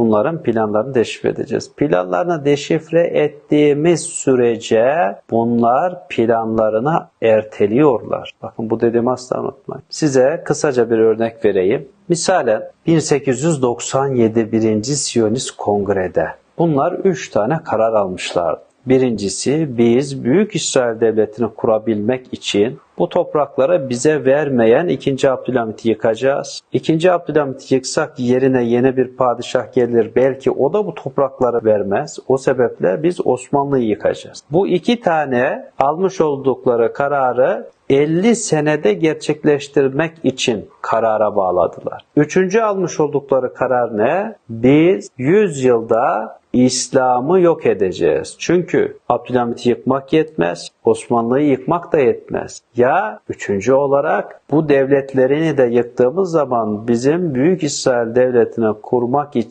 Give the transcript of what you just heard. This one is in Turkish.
bunların planlarını deşifre edeceğiz. Planlarını deşifre ettiğimiz sürece bunlar planlarını erteliyorlar. Bakın bu dediğimi asla unutmayın. Size kısaca bir örnek vereyim. Misalen 1897 1. Siyonist Kongre'de bunlar 3 tane karar almışlardı. Birincisi biz Büyük İsrail Devleti'ni kurabilmek için bu toprakları bize vermeyen 2. Abdülhamit'i yıkacağız. 2. Abdülhamit'i yıksak yerine yeni bir padişah gelir. Belki o da bu toprakları vermez. O sebeple biz Osmanlı'yı yıkacağız. Bu iki tane almış oldukları kararı 50 senede gerçekleştirmek için karara bağladılar. Üçüncü almış oldukları karar ne? Biz 100 yılda İslam'ı yok edeceğiz. Çünkü Abdülhamit'i yıkmak yetmez, Osmanlı'yı yıkmak da yetmez. Ya üçüncü olarak bu devletlerini de yıktığımız zaman bizim Büyük İsrail Devleti'ni kurmak için